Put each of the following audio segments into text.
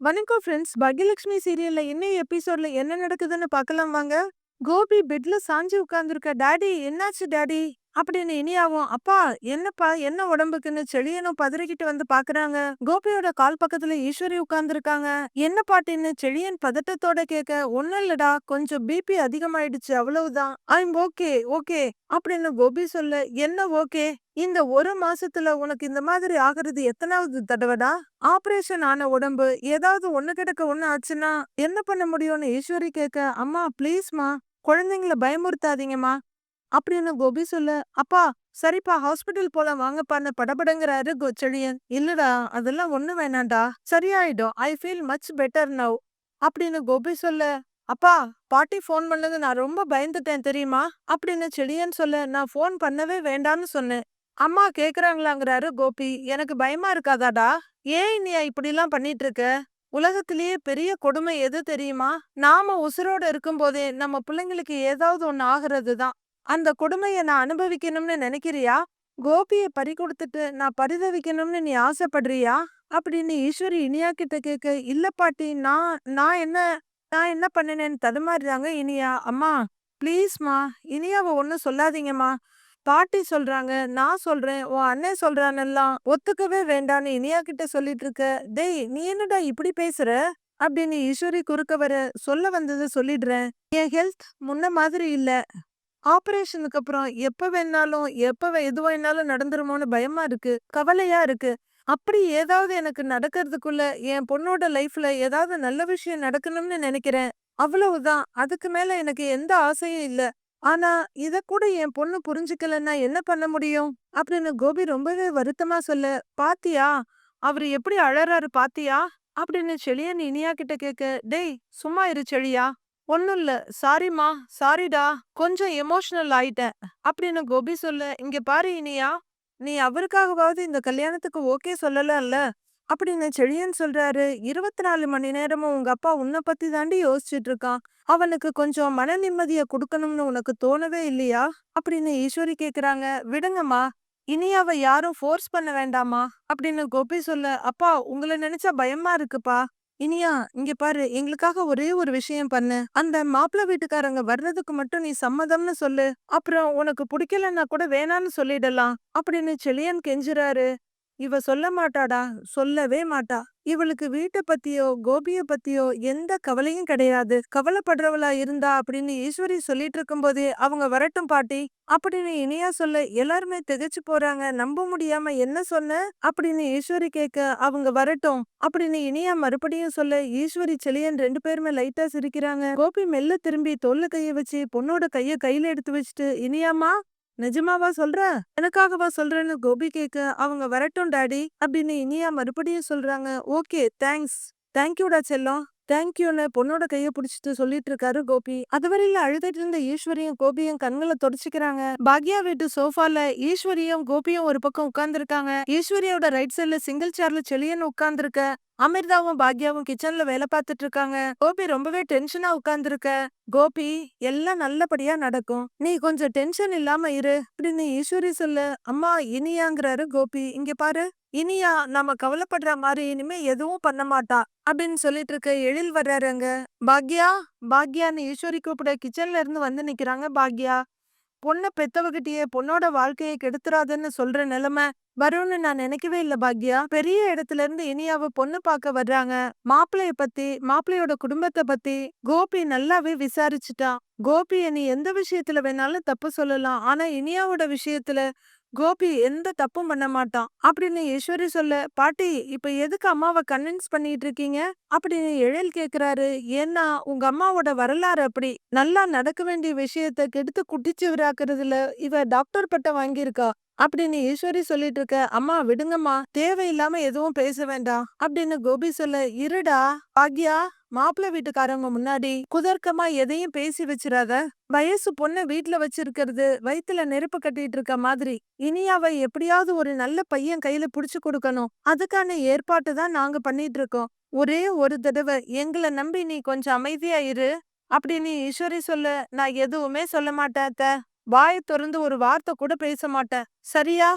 வணக்கம் ஃப்ரெண்ட்ஸ் பாக்யலட்சுமி சீரியல்ல இன்னும் எபிசோட்ல என்ன நடக்குதுன்னு பார்க்கலாம் வாங்க. கோபி பெட்ல சாஞ்சு உட்கார்ந்துருக்க. டாடி என்னாச்சு டாடி? அப்படின்னு இனியாவும் அப்பா என்னப்பா என்ன உடம்புக்குன்னு செழியனும் பதறிக்கிட்டு வந்து பாக்குறாங்க? கோபியோட கால் பக்கத்துல ஈஸ்வரி உட்கார்ந்துருக்காங்க. என்ன பாட்டின்னு செழியன் பதட்டத்தோட கேட்க ஒண்ணும் இல்லடா கொஞ்சம் பிபி அதிகமாயிடுச்சு அவ்வளவுதான். ஐம் ஓகே ஓகே அப்படின்னு கோபி சொல்ல என்ன ஓகே இந்த ஒரு மாசத்துல உனக்கு இந்த மாதிரி ஆகிறது எத்தனாவது தடவைடா? ஆபரேஷன் ஆன உடம்பு ஏதாவது ஒண்ணு கிடக்க ஒண்ணு ஆச்சுன்னா என்ன பண்ண முடியும்னு ஈஸ்வரி கேட்க அம்மா ப்ளீஸ்மா குழந்தைங்கள பயமுறுத்தாதீங்கம்மா. அப்படின்னு கோபி சொல்ல? அப்பா சரிப்பா ஹாஸ்பிட்டல் போலாம் வாங்கப்பான்னு படபடங்கிறாரு கோ- இல்லடா அதெல்லாம் ஒண்ணு வேணாம்டா. சரியாயிடும். I feel much better now அப்படின்னு கோபி சொல்ல. அப்பா பாட்டி ஃபோன் பண்ணது நான் ரொம்ப பயந்துட்டேன் தெரியுமா? அப்படின்னு செழியன் சொல்ல. நான் ஃபோன் பண்ணவே வேண்டாம்னு சொன்னேன். அம்மா கேக்குறாங்களாங்கிறாரு கோபி. எனக்கு பயமா இருக்காதாடா? ஏன் நீ இப்படிலாம் பண்ணிட்டு இருக்க உலகத்திலேயே பெரிய கொடுமை எது தெரியுமா? நாம உசுரோட இருக்கும்போதே நம்ம பிள்ளைங்களுக்கு ஏதாவது ஒண்ணு ஆகிறது தான் அந்த கொடுமைய நான் அனுபவிக்கணும்னு நினைக்கிறியா? கோபிய பறி கொடுத்துட்டு நான் பரிதவிக்கணும்னு நீ ஆசைப்படுறியா? அப்படின்னு ஈஸ்வரி இனியா கிட்ட கேட்க இல்ல பாட்டி நான் நான் என்ன நான் என்ன பண்ணினேன்னு தடுமாறுறாங்க இனியா. அம்மா ப்ளீஸ்மா இனியாவை ஒன்றும் சொல்லாதீங்கம்மா. பாட்டி சொல்றாங்க நான் சொல்றேன் உன் அண்ணன் சொல்றானெல்லாம் ஒத்துக்கவே வேண்டான்னு இனியா கிட்ட சொல்லிட்டு இருக்க டேய் நீ என்னடா இப்படி பேசுற? அப்படின்னு ஈஸ்வரி குறுக்க வர சொல்ல வந்ததை சொல்லிடுறேன். என் ஹெல்த் முன்ன மாதிரி இல்ல. ஆபரேஷனுக்கு அப்புறம் எப்ப வேணாலும் எப்ப எது வேணாலும் நடந்துருமோன்னு பயமா இருக்கு கவலையா இருக்கு. அப்படி ஏதாவது எனக்கு நடக்கிறதுக்குள்ள என் பொண்ணோட லைஃப்ல ஏதாவது நல்ல விஷயம் நடக்கணும்னு நினைக்கிறேன் அவ்வளவுதான். அதுக்கு மேல எனக்கு எந்த ஆசையும் இல்ல. ஆனா இத கூட என் பொண்ணு புரிஞ்சுக்கலன்னா என்ன பண்ண முடியும்? அப்படின்னு கோபி ரொம்பவே வருத்தமா சொல்ல பாத்தியா? அவரு எப்படி அழறாரு பாத்தியா? அப்படின்னு செழியன் இனியா கிட்ட கேட்க டேய் சும்மா இரு செழியா ஒன்னும் இல்ல. சாரிம்மா சாரிடா கொஞ்சம் எமோஷனல் ஆயிட்டேன். அப்படின்னு கோபி சொல்ல இங்க பாரு இனியா நீ அவருக்காகவாவது இந்த கல்யாணத்துக்கு ஓகே சொல்லலல்ல? அப்படின்னு செழியன் சொல்றாரு. இருபத்தி நாலு மணி நேரமும் உங்க அப்பா உன்னை பத்தி தாண்டி யோசிச்சுட்டு இருக்கான். அவனுக்கு கொஞ்சம் மன நிம்மதிய கொடுக்கணும்னு உனக்கு தோணவே இல்லையா? அப்படின்னு ஈஸ்வரி கேக்குறாங்க. விடுங்கம்மா இனியாவை யாரும் ஃபோர்ஸ் பண்ண வேண்டாமா அப்படின்னு கோபி சொல்ல அப்பா உங்களை நினைச்சா பயமா இருக்குப்பா. இனியா இங்க பாரு எங்களுக்காக ஒரே ஒரு விஷயம் பண்ணு. அந்த மாப்பிள்ளை வீட்டுக்காரங்க வர்றதுக்கு மட்டும் நீ சம்மதம்னு சொல்லு. அப்புறம் உனக்கு பிடிக்கலன்னா கூட வேணான்னு சொல்லிடலாம். அப்படின்னு செழியன் கெஞ்சுறாரு. இவ சொல்ல மாட்டாடா சொல்லவே மாட்டா. இவளுக்கு வீட்டை பத்தியோ கோபிய பத்தியோ எந்த கவலையும் கிடையாது. கவலைப்படுறவளா இருந்தா அப்படின்னு ஈஸ்வரி சொல்லிட்டு இருக்கும்போதே அவங்க வரட்டும் பாட்டி அப்படின்னு இனியா சொல்ல எல்லாருமே திகைச்சு போறாங்க. நம்ப முடியாம என்ன சொன்ன? அப்படின்னு ஈஸ்வரி கேட்க அவங்க வரட்டும் அப்படின்னு இனியா மறுபடியும் சொல்ல ஈஸ்வரி செழியன் ரெண்டு பேருமே லைட்டா சிரிக்கிறாங்க. கோபி மெல்ல திரும்பி தோல்ல கைய வச்சு பொண்ணோட கைய கையில எடுத்து வச்சுட்டு இனியாமா நிஜமாவா சொல்ற? எனக்காகவா சொல்றேன்னு கோபி கேக்க அவங்க வரட்டும் டாடி அப்படின்னு இனியா மறுபடியும் சொல்றாங்க. Okay thanks. தேங்க்யூடா செல்லம். தேங்க்யூன்னு பொண்ணோட கையை பிடிச்சிட்டு சொல்லிட்டு இருக்காரு கோபி. அதுவரையில அழுதுட்டு இருந்த ஈஸ்வரியும் கோபியும் கண்களை தொடச்சிக்கிறாங்க. பாக்யா வீட்டு சோஃபால ஈஸ்வரியும் கோபியும் ஒரு பக்கம் உட்கார்ந்துருக்காங்க. ஈஸ்வரியோட ரைட் சைடுல சிங்கிள் சேர்ல செளியன் உட்கார்ந்துருக்க. அமிர்தாவும் பாக்யாவும் கிச்சன்ல வேலை பார்த்துட்டு இருக்காங்க கோபி ரொம்பவே டென்ஷனா உட்கார்ந்துருக்க. கோபி எல்லாம் நல்லபடியா நடக்கும். நீ கொஞ்சம் டென்ஷன் இல்லாம இரு. அப்படின்னு ஈஸ்வரி சொல்லு. அம்மா இனியாங்கிறாரு கோபி. இங்க பாரு. இனியா நாம கவலைப்படுற மாதிரி இனிமே எதுவும் பண்ண மாட்டா அப்படின்னு சொல்லிட்டு இருக்க எழில் வர்றாருங்க. பாக்யா பாக்யான்னு ஈஸ்வரி கூப்பிட கிச்சன்ல இருந்து வந்து நிக்கிறாங்க பாக்யா. பொண்ணை பெத்தவகிட்டயே பொண்ணோட வாழ்க்கையை கெடுத்துறாதுன்னு சொல்ற நிலைமை வரும்னு நான் நினைக்கவே இல்ல பாக்யா. பெரிய இடத்துல இருந்து இனியாவ பொண்ணு பார்க்க வர்றாங்க. மாப்பிளைய பத்தி மாப்பிள்ளையோட குடும்பத்தை பத்தி கோபி நல்லாவே விசாரிச்சுட்டான் கோபி நீ எந்த விஷயத்துல வேணாலும் தப்பு சொல்லலாம். ஆனா இனியாவோட விஷயத்துல கோபி எந்த தப்பும் பண்ண மாட்டான். அப்படின்னு ஈஸ்வரி சொல்ல பாட்டி இப்ப எதுக்கு அம்மாவை கன்வின்ஸ் பண்ணிட்டு இருக்கீங்க? அப்படின்னு எழில் கேக்குறாரு. ஏன்னா உங்க அம்மாவோட வரலாறு அப்படி. நல்லா நடக்க வேண்டிய விஷயத்த கெடுத்து குட்டிச்சு விராக்குறதுல இவ டாக்டர் பட்டம் வாங்கியிருக்கா. அப்படின்னு ஈஸ்வரி சொல்லிட்டு இருக்க அம்மா விடுங்கம்மா. தேவையில்லாம எதுவும் பேச வேண்டாம். அப்படின்னு கோபி சொல்ல இருடா பாக்யா. மாப்பிள்ளை வீட்டுக்காரங்க முன்னாடி குதர்க்கமா எதையும் பேசி வச்சிடாத வயசு பொண்ண வீட்ல வச்சிருக்கிறது வயித்துல நெருப்பு கட்டிட்டு இருக்க மாதிரி. இனி அவ எப்படியாவது ஒரு நல்ல பையன் கையில புடிச்சு கொடுக்கணும். அதுக்கான ஏற்பாட்டு தான் நாங்க பண்ணிட்டு இருக்கோம் ஒரே ஒரு தடவை எங்களை நம்பி நீ கொஞ்சம் அமைதியா இரு. அப்படின்னு ஈஸ்வரி சொல்ல நான் எதுவுமே சொல்ல மாட்டேன் அத்தை. வாயை திறந்து ஒரு வார்த்தை கூட பேச மாட்டேன். சரியா?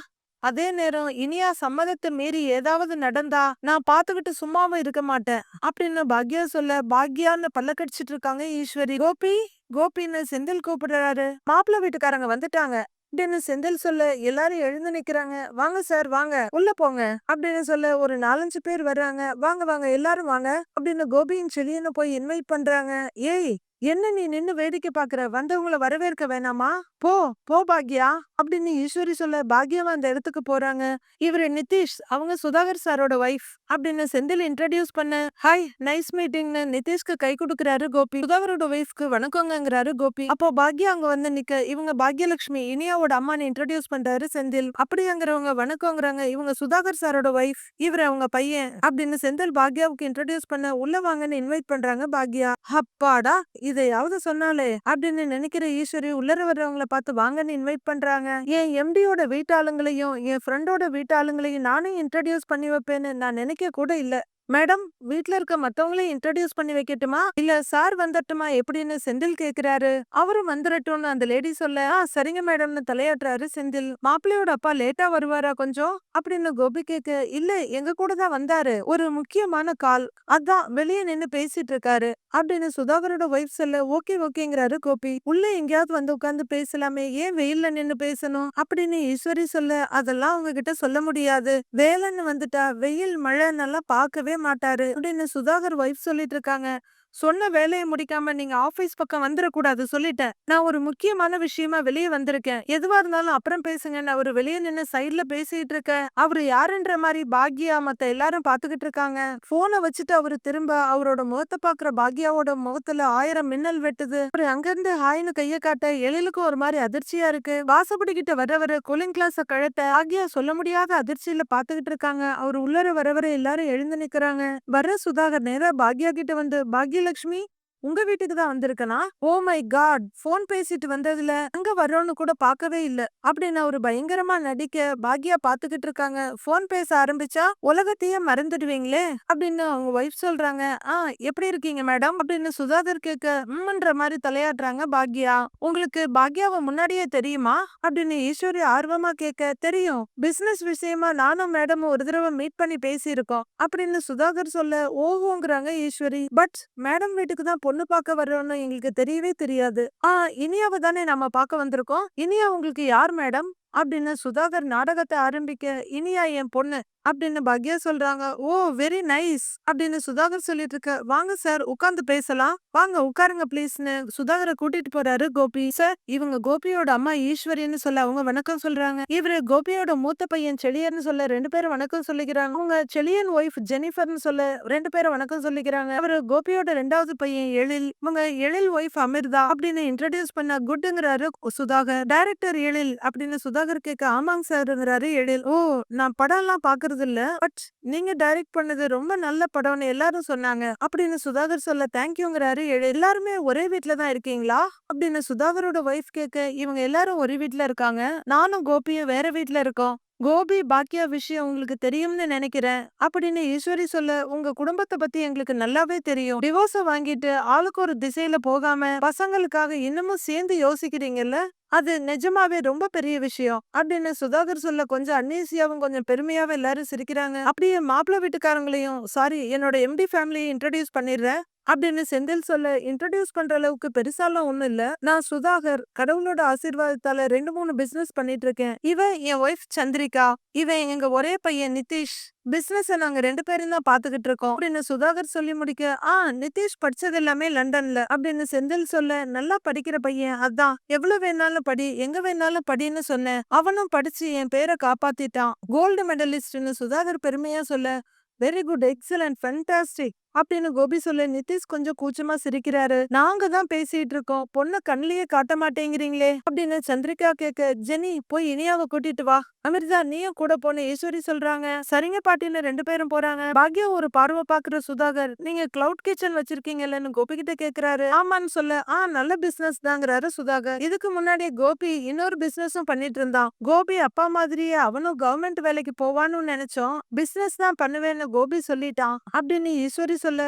அதே நேரம் இனியா சம்மதத்தை மீறி ஏதாவது நடந்தா நான் பாத்துக்கிட்டு சும்மாவும் இருக்க மாட்டேன். அப்படின்னு பாக்யா சொல்ல பாக்யான்னு பல்லக்கடிச்சிட்டு இருக்காங்க ஈஸ்வரி. கோபி கோபின்னு செந்தில் கூப்பிடுறாரு. மாப்பிள்ள வீட்டுக்காரங்க வந்துட்டாங்க. அப்படின்னு செந்தில் சொல்ல எல்லாரும் எழுந்து நிக்கிறாங்க. வாங்க சார் வாங்க. உள்ள போங்க. அப்படின்னு சொல்ல ஒரு நாலஞ்சு பேர் வர்றாங்க. வாங்க வாங்க. எல்லாரும் வாங்க. அப்படின்னு கோபியின் செடியின்னு போய் இன்வைட் பண்றாங்க. ஏய் என்ன நீ நின்னு வேடிக்கை பாக்குற வந்தவங்கள வரவேற்க வேணாமா? போ போ பாக்யா அப்படின்னு ஈஸ்வரி சொல்ல பாக்யாவா அந்த இடத்துக்கு போறாங்க. இவரு நிதிஷ் அவங்க சுதாகர் சாரோட ஒய்ஃப் அப்படின்னு செந்தில் இன்ட்ரடியூஸ் பண்ண ஹாய் நைஸ் மீட்டிங்னு நிதிஷ்க்கு கை கொடுக்குறாரு கோபி. சுதாகரோட ஒய்ஃப்க்கு வணக்கங்கிறாரு கோபி. அப்போ பாக்யா அங்க வந்து நிக்க இவங்க பாக்யலட்சுமி இனியாவோட அம்மானு இன்ட்ரடியூஸ் பண்றாரு செந்தில். அப்படிங்கிறவங்க வணக்கங்கிறாங்க இவங்க சுதாகர் சாரோட ஒய்ஃப் இவர் அவங்க பையன் அப்படின்னு செந்தில் பாக்யாவுக்கு இன்ட்ரடியூஸ் பண்ண உள்ள வாங்கன்னு இன்வைட் பண்றாங்க பாக்யா. அப்பாடா இதையாவது சொன்னாலே அப்படின்னு நினைக்கிற ஈஸ்வரி உள்ளர வர்றவங்கள பார்த்து வாங்கன்னு இன்வைட் பண்றாங்க. என் எம்டியோட வீட்டாளுங்களையும் என் ஃப்ரெண்டோட வீட்டாளுங்களையும் நானும் இன்ட்ரடியூஸ் பண்ணி வைப்பேன்னு நான் நினைக்க கூட இல்லை. மேடம் வீட்ல இருக்க மத்தவங்களையும் இன்ட்ரடியூஸ் பண்ணி வைக்கட்டுமா? இல்ல சார் வந்துட்டுமா எப்படின்னு செந்தில் கேக்குறாரு. அவரும் வந்துடட்டும்னு அந்த லேடி சொல்ல ஆ சரிங்க மேடம்னு தலையாட்டுறாரு செந்தில். மாப்பிள்ளையோட அப்பா லேட்டா வருவாரா கொஞ்சம்? அப்படின்னு கோபி கேக்க இல்ல எங்க கூட தான் வந்தாரு. ஒரு முக்கியமான கால். அதான் வெளியே நின்னு பேசிட்டு இருக்காரு அப்படின்னு சுதாகரோட ஒய்ஃப் சொல்ல ஓகே ஓகேங்கிறாரு கோபி. உள்ள எங்கேயாவது வந்து உட்காந்து பேசலாமே. ஏன் வெயில்ல நின்னு பேசணும்? அப்படின்னு ஈஸ்வரி சொல்ல அதெல்லாம் அவங்க கிட்ட சொல்ல முடியாது. வேலைன்னு வந்துட்டா வெயில் மழை நல்லா பார்க்கவே மாட்டாரு. அப்படின்னு சுதாகர் ஒய்ஃப் சொல்லிட்டு இருக்காங்க. சொன்ன வேலையை முடிக்காம நீங்க ஆபீஸ் பக்கம் வந்துடக்கூடாது சொல்லிட்டேன். நான் ஒரு முக்கியமான விஷயமா வெளியே வந்திருக்கேன். எதுவா இருந்தாலும் அப்புறம் பேசுங்க. நான் அவரு வெளியே நின்னு சைட்ல பேசிட்டு இருக்கேன். அவரு யாருன்ற மாதிரி பாக்யா மத்த எல்லாரும் பாத்துக்கிட்டு இருக்காங்க. போனை வச்சுட்டு அவரு திரும்ப அவரோட முகத்தை பாக்குற பாக்யாவோட முகத்துல ஆயிரம் மின்னல் வெட்டுது. அவரு அங்கிருந்து ஹாய்னு கைய காட்ட எழிலுக்கும் ஒரு மாதிரி அதிர்ச்சியா இருக்கு. வாசப்படி கிட்ட வரவர கூலிங் கிளாஸ கழட்ட பாக்யா சொல்ல முடியாத அதிர்ச்சியில பாத்துக்கிட்டு இருக்காங்க. அவர் உள்ளர வரவர எல்லாரும் எழுந்து நிக்கிறாங்க. வர்ற சுதாகர் நேரா பாக்யா கிட்ட வந்து பாக்யா பாக்யலட்சுமி உங்க வீட்டுக்கு தான் வந்திருக்கனா? Oh oh my God phone பேசிட்டு வந்ததுல அங்க வரோன்னு கூட பார்க்கவே இல்ல. அப்படின்னு ஒரு பயங்கரமா நடிக்க பாக்யா பாத்துக்கிட்டு இருக்காங்க. போன் பேச ஆரம்பிச்சா உலகத்தையே மறந்துடுவீங்களே அப்படின்னு அவங்க ஒய்ஃப் சொல்றாங்க. ஆ எப்படி இருக்கீங்க மேடம் அப்படின்னு சுதாகர் கேட்க உம்ன்ற மாதிரி தலையாடுறாங்க பாக்யா. உங்களுக்கு பாக்யாவை முன்னாடியே தெரியுமா? அப்படின்னு ஈஸ்வரி ஆர்வமா கேட்க தெரியும். பிசினஸ் விஷயமா நானும் மேடமும் ஒரு தடவை மீட் பண்ணி பேசியிருக்கோம். அப்படின்னு சுதாகர் சொல்ல ஓஹோங்கிறாங்க ஈஸ்வரி. பட் மேடம் வீட்டுக்கு தான் பொண்ணு பார்க்க வர்றோம்னு எங்களுக்கு தெரியவே தெரியாது. ஆ இனியாவை தானே நம்ம பார்க்க வந்திருக்கோம். இனியா உங்களுக்கு யார் மேடம்? அப்படின்னு சுதாகர் நாடகத்தை ஆரம்பிக்க இனியா என் பொண்ணு அப்படின்னு பக்யா சொல்றாங்க. ஓ வெரி நைஸ் அப்படின்னு சுதாகர் சொல்லிட்டு இருக்க. வாங்க சார் உட்கார்ந்து பேசலாம். வாங்க உட்காருங்க ப்ளீஸ்னு சுதாகரை கூட்டிட்டு போறாரு கோபி. சார் இவங்க கோபியோட அம்மா ஈஸ்வரின்னு சொல்ல அவங்க வணக்கம் சொல்றாங்க. இவரு கோபியோட மூத்த பையன் செழியர்னு சொல்ல ரெண்டு பேரும் வணக்கம் சொல்லிக்கிறாங்க. அவங்க செழியன் ஒய்ஃப் ஜெனிஃபர்னு சொல்ல ரெண்டு பேரும் வணக்கம் சொல்லிக்கிறாங்க. அவரு கோபியோட ரெண்டாவது பையன் எழில். இவங்க எழில் ஒய்ஃப் அமிர்தா அப்படின்னு இன்ட்ரடியூஸ் பண்ண குட்டுங்கிறாரு சுதாகர். டைரக்டர் எழில் அப்படின்னு சுதாகர் கேட்க ஆமாங்க சார்ங்கிறாரு. எழில் ஓ நான் படம் எல்லாம் பாக்குறது இல்ல பட் நீங்க டைரக்ட் பண்ணது ரொம்ப நல்ல படம்னு எல்லாரும் சொன்னாங்க. அப்படின்னு சுதாகர் சொல்ல தேங்க்யூங்கிறாரு எழில் எல்லாருமே ஒரே வீட்டுல தான் இருக்கீங்களா? அப்படின்னு சுதாகரோட ஒய்ஃப் கேட்க இவங்க எல்லாரும் ஒரே வீட்ல இருக்காங்க நானும் கோபியும் வேற வீட்டுல இருக்கோம். கோபி பாக்கியா விஷயம் உங்களுக்கு தெரியும்னு நினைக்கிறேன். அப்படின்னு ஈஸ்வரி சொல்ல உங்க குடும்பத்தை பத்தி எங்களுக்கு நல்லாவே தெரியும். டிவோர்ஸ வாங்கிட்டு ஆளுக்கு ஒரு திசையில போகாம பசங்களுக்காக இன்னமும் சேர்ந்து யோசிக்கிறீங்கல்ல? அது நிஜமாவே ரொம்ப பெரிய விஷயம். அப்படின்னு சுதாகர் சொல்ல கொஞ்சம் அன்னீசியாவும் கொஞ்சம் பெருமையாவும் எல்லாரும் சிரிக்கிறாங்க. அப்படியே மாப்பிள்ளை வீட்டுக்காரங்களையும் சாரி என்னோட எம்டி ஃபேமிலியை இன்ட்ரடியூஸ் பண்ணிடுறேன். அப்படின்னு செந்தில் சொல்ல இன்ட்ரடியூஸ் பண்ற அளவுக்கு பெருசாலாம் ஒண்ணும் இல்ல. நான் சுதாகர் கடவுளோட ஆசீர்வாதத்தால ரெண்டு மூணு பிசினஸ் பண்ணிட்டு இருக்கேன். இவ என் ஒய்ஃப் சந்திரிகா இவன் எங்க ஒரே பையன் நிதிஷ். பிசினஸ் நாங்க ரெண்டு பேரும் தான் பாத்துக்கிட்டு இருக்கோம். அப்படின்னு சுதாகர் சொல்லி முடிக்க ஆ நிதிஷ் படிச்சது எல்லாமே லண்டன்ல அப்படின்னு செந்தில் சொல்ல நல்லா படிக்கிற பையன் அதான். எவ்வளவு வேணாலும் படி எங்க வேணாலும் படின்னு சொன்னேன். அவனும் படிச்சு என் பேரை காப்பாத்திட்டான். கோல்டு மெடலிஸ்ட்னு சுதாகர் பெருமையா சொல்ல வெரி குட் எக்ஸலன்ட் ஃபென்டாஸ்டிக் அப்படின்னு கோபி சொல்ல. நிதிஷ் கொஞ்சம் கூச்சமா சிரிக்கிறாரு. நாங்க தான் பேசிட்டு இருக்கோம். பொண்ண கண்ணிலேயே காட்ட மாட்டேங்கிறீங்களே அப்படின்னு சந்திரிகா கேட்க ஜெனி போய் இனியாவை கூட்டிட்டு வா. அமிர்தா நீயும் கூட போன ஈஸ்வரி சொல்றாங்க. சரிங்க பாட்டின்னு ரெண்டு பேரும் போறாங்க. பாக்யா ஒரு பார்வை பாக்குற சுதாகர். நீங்க கிளவுட் கிச்சன் வச்சிருக்கீங்கல்லன்னு கோபி கிட்ட கேக்குறாரு. ஆமான்னு சொல்ல. ஆ நல்ல பிசினஸ் தாங்கிறாரு சுதாகர். இதுக்கு முன்னாடி கோபி இன்னொரு பிசினஸும் பண்ணிட்டு இருந்தான். கோபி அப்பா மாதிரியே அவனும் கவர்மெண்ட் வேலைக்கு போவான்னு நினைச்சோம். பிசினஸ் தான் பண்ணுவேன்னு கோபி சொல்லிட்டான் அப்படின்னு ஈஸ்வரி சொல்ல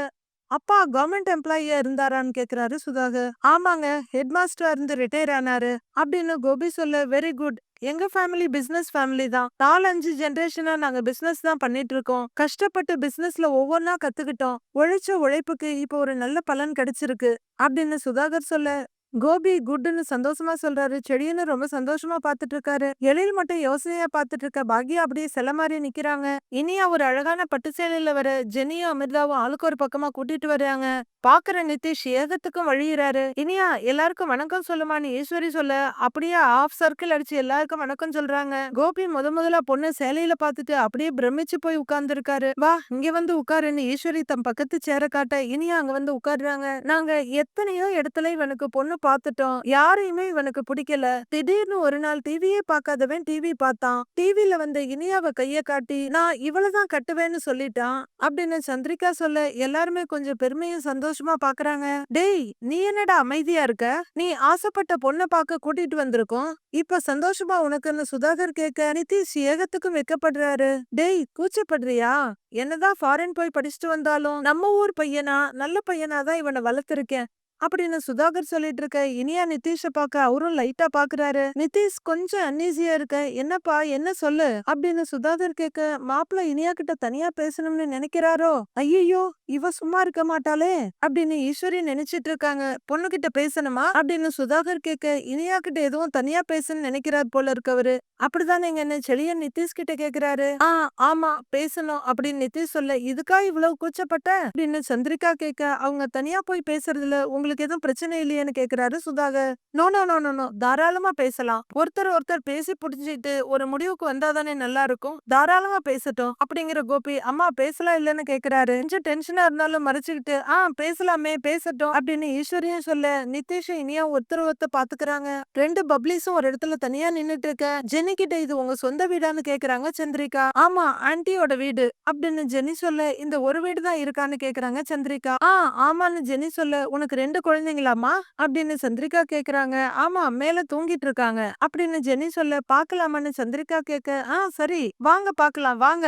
அப்பா கவர்மெண்ட் எம்ப்ளாயியா இருந்தாரான்னு கேக்குறாரு சுதாகர். ஆமாங்க ஹெட் மாஸ்டரா இருந்து ரிட்டையர் ஆனாரு. அப்படின்னு கோபி சொல்ல வெரி குட் எங்க ஃபேமிலி பிசினஸ் ஃபேமிலி தான். நாலு அஞ்சு ஜெனரேஷனா நாங்க பிசினஸ் தான் பண்ணிட்டு இருக்கோம் கஷ்டப்பட்டு பிசினஸ்ல ஒவ்வொன்னா கத்துக்கிட்டோம். உழைச்ச உழைப்புக்கு இப்போ ஒரு நல்ல பலன் கிடைச்சிருக்கு. அப்படின்னு சுதாகர் சொல்ல கோபி குட்னு சந்தோஷமா சொல்றாரு. செடியன்னு ரொம்ப சந்தோஷமா பாத்துட்டு இருக்காரு எழில் மட்டும் யோசனையா பாத்துட்டு இருக்க பாக்யா அப்படியே செல்ல மாதிரி நிக்கிறாங்க. இனியா ஒரு அழகான பட்டு சேலையில வர ஜெனியும் அமிர்தாவும் ஆளுக்கு ஒரு பக்கமா கூட்டிட்டு வர்றாங்க. பாக்குற நிதிஷ் ஏகத்துக்கும் வழியிறாரு. இனியா எல்லாருக்கும் வணக்கம் சொல்லுமான்னு ஈஸ்வரி சொல்ல அப்படியே ஆஃப் சர்க்கிள் அடிச்சு எல்லாருக்கும் வணக்கம் சொல்றாங்க. கோபி முத முதலா பொண்ணு சேலையில பாத்துட்டு அப்படியே பிரமிச்சு போய் உட்கார்ந்து இருக்காரு வா இங்க வந்து உட்காருன்னு ஈஸ்வரி தம் பக்கத்து சேர காட்ட இனியா அங்க வந்து உட்காருறாங்க. நாங்க எத்தனையோ இடத்துல இவனுக்கு பொண்ணு பாத்துட்டோம். யாரையுமே இவனுக்கு பிடிக்கல. திடீர்னு ஒரு நாள் டிவியே பார்க்காதவன் டிவி பார்த்தான். டிவில வந்த இனியாவ கைய காட்டி நான் இவ்வளவுதான் கட்டுவேன்னு சொல்லிட்டான் அப்படின்னு சந்திரிகா சொல்ல எல்லாருமே கொஞ்சம் பெருமையும் சந்தோஷமா பாக்குறாங்க. டேய் நீ என்னடா அமைதியா இருக்க? நீ ஆசைப்பட்ட பொண்ணை பார்க்க கூட்டிட்டு வந்திருக்கோம். இப்ப சந்தோஷமா உனக்குன்னு சுதாகர் கேட்க நிதிஷ் ஏகத்துக்கும் வைக்கப்படுறாரு. டேய் கூச்சப்படுறியா? என்னதான் ஃபாரின் போய் படிச்சுட்டு வந்தாலும் நம்ம ஊர் பையனா? நல்ல பையனா தான் இவனை வளர்த்திருக்கேன். அப்படின்னு சுதாகர் சொல்லிட்டு இருக்க இனியா நிதிஷ பார்க்க அவரும் லைட்டா பாக்குறாரு. நிதிஷ் கொஞ்சம் அன்னீசியா இருக்க. என்னப்பா? என்ன சொல்லு? அப்படின்னு சுதாகர் கேட்க மாப்பிள்ள இனியா கிட்ட தனியா பேசணும்னு நினைக்கிறாரோ? ஐயோ இவ சும்மா இருக்க மாட்டாளே! அப்படின்னு ஈஸ்வரி நினைச்சிட்டு இருக்காங்க. பொண்ணு கிட்ட பேசணுமா? அப்படின்னு சுதாகர் கேட்க இனியா கிட்ட எதுவும் தனியா பேசணும்னு நினைக்கிறார் போல இருக்கவரு. அப்படிதான் நீங்க என்ன செழியன் நிதிஷ் கிட்ட கேக்குறாரு? ஆ ஆமா பேசணும். அப்படின்னு நிதிஷ் சொல்ல இதுக்கா இவ்வளவு கூச்சப்பட்ட? அப்படின்னு சந்திரிகா கேட்க அவங்க தனியா போய் பேசுறதுல உங்களுக்கு எதுவும் பிரச்சனை இல்லையேன்னு கேக்குறாரு Sudhakar. No no no no no. தாராளமா பேசலாம். ஒருத்தர் ஒருத்தர் பேசி புடிச்சிட்டு ஒரு முடிவுக்கு வந்தாதானே நல்லா இருக்கும். தாராளமா பேசட்டும் அப்படிங்கிற கோபி அம்மா பேசலாம் இல்லன்னு கேக்குறாரு. கொஞ்சம் டென்ஷனா இருந்தாலும் மறைச்சுக்கிட்டு ஆ பேசலாமே பேசட்டும் அப்படின்னு ஈஸ்வரியும் சொல்ல நிதிஷும் இனியா ஒருத்தர் ஒருத்தர் பாத்துக்கிறாங்க. ரெண்டு பப்ளிஸும் ஒரு இடத்துல தனியா நின்னுட்டு இருக்க. ஜெனி கிட்ட இது உங்க சொந்த வீடான்னு கேக்குறாங்க சந்திரிகா. ஆமா ஆண்டியோட வீடு அப்படின்னு ஜெனி சொல்ல இந்த ஒரு வீடு தான் இருக்கான்னு கேக்குறாங்க சந்திரிகா. ஆ ஆமான்னு ஜெனி சொல்ல உனக்கு ரெண்டு குழந்தைங்களாமா அப்படின்னு சந்திரிகா கேக்குறாங்க. ஆமா மேல தூங்கிட்டு இருக்காங்க. அப்படின்னு ஜெனி சொல்ல பாக்கலாமான்னு சந்திரிகா கேட்க ஆ சரி வாங்க பாக்கலாம் வாங்க.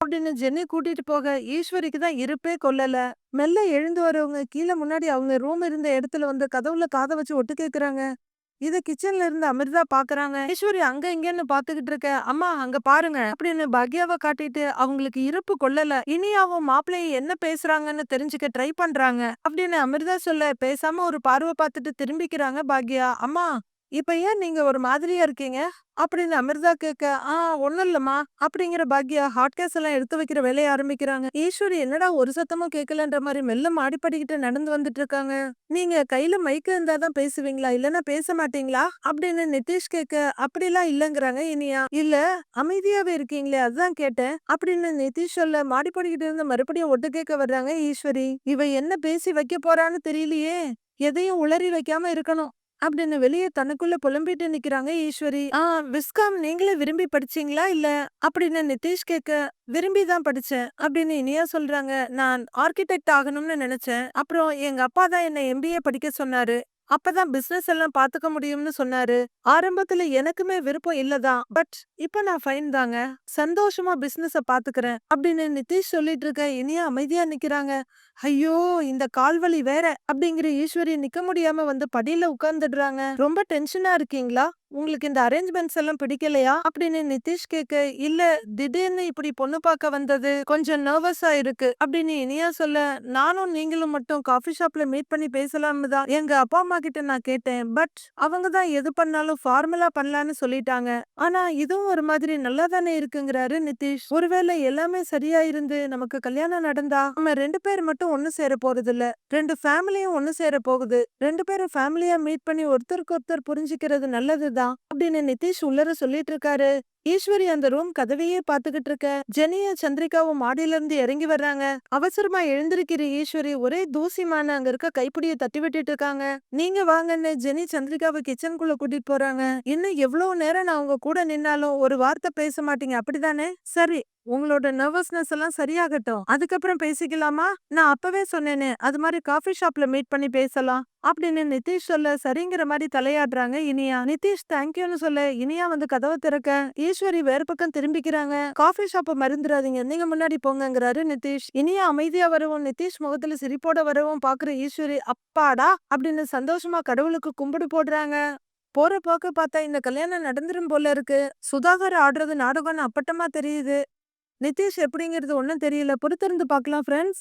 அப்படின்னு ஜென்னி கூட்டிட்டு போக ஈஸ்வரிக்கு தான் இருப்பே கொல்லல. மெல்ல எழுந்து வரவங்க கீழே முன்னாடி அவங்க ரூம் இருந்த இடத்துல வந்து கதவுல காதை வச்சு ஒட்டு கேக்குறாங்க. இத கிச்சன்ல இருந்து அமிர்தா பாக்குறாங்க. ஈஸ்வரி அங்க இங்கன்னு பாத்துக்கிட்டு இருக்க. அம்மா அங்க பாருங்க. அப்படின்னு பாக்யாவை காட்டிட்டு அவங்களுக்கு இருப்பு கொள்ளல. இனியாவும் மாப்பிள்ளையை என்ன பேசுறாங்கன்னு தெரிஞ்சுக்க ட்ரை பண்றாங்க. அப்படின்னு அமிர்தா சொல்ல பேசாம ஒரு பார்வை பார்த்துட்டு திரும்பிக்கிறாங்க பாக்யா. அம்மா இப்ப ஏன் நீங்க ஒரு மாதிரியா இருக்கீங்க? அப்படின்னு அமிர்தா கேட்க ஆ ஒண்ணும் இல்லம்மா. அப்படிங்கிற பாக்யா ஹாட் கேஸ் எல்லாம் எடுத்து வைக்கிற வேலையை ஆரம்பிக்கிறாங்க. ஈஸ்வரி என்னடா ஒரு சத்தமும் கேட்கலன்ற மாதிரி மெல்ல மாடிப்படிக்கிட்டு நடந்து வந்துட்டு இருக்காங்க நீங்க கையில மைக்கு இருந்தாதான் பேசுவீங்களா? இல்லன்னா பேச மாட்டீங்களா? அப்படின்னு நிதிஷ் கேட்க அப்படிலாம் இல்லங்கறாங்க இனியா. இல்ல அமைதியாவே இருக்கீங்களே அதுதான் கேட்டேன். அப்படின்னு நிதிஷ் சொல்ல மாடிப்படிக்கிட்டு இருந்து மறுபடியும் ஒட்டு கேட்க வர்றாங்க ஈஸ்வரி. இவ என்ன பேசி வைக்க போறான்னு தெரியலையே. எதையும் உளறி வைக்காம இருக்கணும். அப்படின்னு வெளியே தனக்குள்ள புலம்பிட்டு நிக்கிறாங்க ஈஸ்வரி. ஆ விஸ்காம் நீங்களே விரும்பி படிச்சீங்களா? இல்ல? அப்படின்னு நிதிஷ் கேட்க விரும்பி தான் படிச்சேன் அப்படின்னு இனியா சொல்றாங்க. நான் ஆர்கிடெக்ட் ஆகணும்னு நினைச்சேன். அப்புறம் எங்க அப்பா தான் என்ன எம்பிஏ படிக்க சொன்னாரு. அப்பதான் பிசினஸ் எல்லாம் பாத்துக்க முடியும்னு சொன்னாரு. ஆரம்பத்துல எனக்குமே விருப்பம் இல்லதான். பட் இப்ப நான் ஃபைன் தாங்க. சந்தோஷமா பிசினஸ பாத்துக்கிறேன் அப்படின்னு நிதிஷ் சொல்லிட்டு இருக்க இனியா அமைதியா நிக்கிறாங்க. ஐயோ இந்த கால்வலி வேற அப்படிங்கிற ஈஸ்வரி நிக்க முடியாம வந்து படியில உட்கார்ந்துடுறாங்க. ரொம்ப டென்ஷனா இருக்கீங்களா? உங்களுக்கு இந்த அரேஞ்ச்மெண்ட்ஸ் எல்லாம் பிடிக்கலையா? அப்படின்னு நிதிஷ் கேட்க இல்ல திடீர்னு இப்படி பொண்ணு பார்க்க வந்தது. கொஞ்சம் நர்வஸா இருக்கு. அப்படின்னு இனியா சொல்ல நானும் நீங்களும் மட்டும் காஃபி ஷாப்ல மீட் பண்ணி பேசலாம்னு தான். எங்க அப்பா அம்மா கிட்ட நான் கேட்டேன் பட் அவங்க தான் எது பண்ணாலும் ஃபார்முலா பண்ணலான்னு சொல்லிட்டாங்க. ஆனா இதுவும் ஒரு மாதிரி நல்லா தானே இருக்குங்கிறாரு நிதிஷ். ஒருவேளை எல்லாமே சரியா இருந்து நமக்கு கல்யாணம் நடந்தா நம்ம ரெண்டு பேர் மட்டும் ஒண்ணு சேர போறது இல்ல ரெண்டு ஃபேமிலியும் ஒண்ணு சேர போகுது. ரெண்டு பேரும் ஃபேமிலியா மீட் பண்ணி ஒருத்தருக்கு ஒருத்தர் புரிஞ்சுக்கிறது நல்லதுதான் அப்படின்னு நிதிஷ் உள்ளர சொல்லிட்டு இருக்காரு. ஈஸ்வரி அந்த ரூம் கதவையே பாத்துக்கிட்டு இருக்க. ஜெனிய சந்திரிகாவும் மாடியில இருந்து இறங்கி வர்றாங்க. அவசரமா எழுந்திருக்கிற ஈஸ்வரி ஒரே தூசிமான அங்க இருக்க கைப்பிடிய தட்டி விட்டுட்டு இருக்காங்க. நீங்க வாங்கன்னு ஜெனி சந்திரிகாவை கிச்சனுக்குள்ள கூட்டிட்டு போறாங்க. இன்னும் எவ்வளவு நேரம் நான் உங்க கூட நின்னாலும் ஒரு வார்த்தை பேச மாட்டீங்க. அப்படிதானே? சரி உங்களோட நர்வஸ்னஸ் எல்லாம் சரியாகட்டும். அதுக்கப்புறம் பேசிக்கலாமா? நான் அப்பவே சொன்னேனே அது மாதிரி காஃபி ஷாப்ல மீட் பண்ணி பேசலாம். அப்படின்னு நிதிஷ் சொல்ல சரிங்கிற மாதிரி தலையாடுறாங்க இனியா. நிதிஷ் தேங்க்யூன்னு சொல்ல இனியா வந்து கதவை திறக்க. ஈஸ்வரி வேறு பக்கம் திரும்பிக்கிறாங்க. காஃபி ஷாப்பை மறந்துடாதீங்க. நீங்க முன்னாடி போங்கங்கிறாரு நிதிஷ். இனியா அமைதியா வரவும் நிதிஷ் முகத்துல சிரிப்போட வரவும் பாக்குற ஈஸ்வரி அப்பாடா! அப்படின்னு சந்தோஷமா கடவுளுக்கு கும்பிடு போடுறாங்க. போற போக்க பார்த்தா இந்த கல்யாணம் நடந்துரும் போல இருக்கு. சுதாகர் ஆடுறது நாடகம்னு அப்பட்டமா தெரியுது. நிதிஷ் எப்படிங்கிறது ஒன்றும் தெரியல. பொறுத்திருந்து பார்க்கலாம் ஃப்ரெண்ட்ஸ்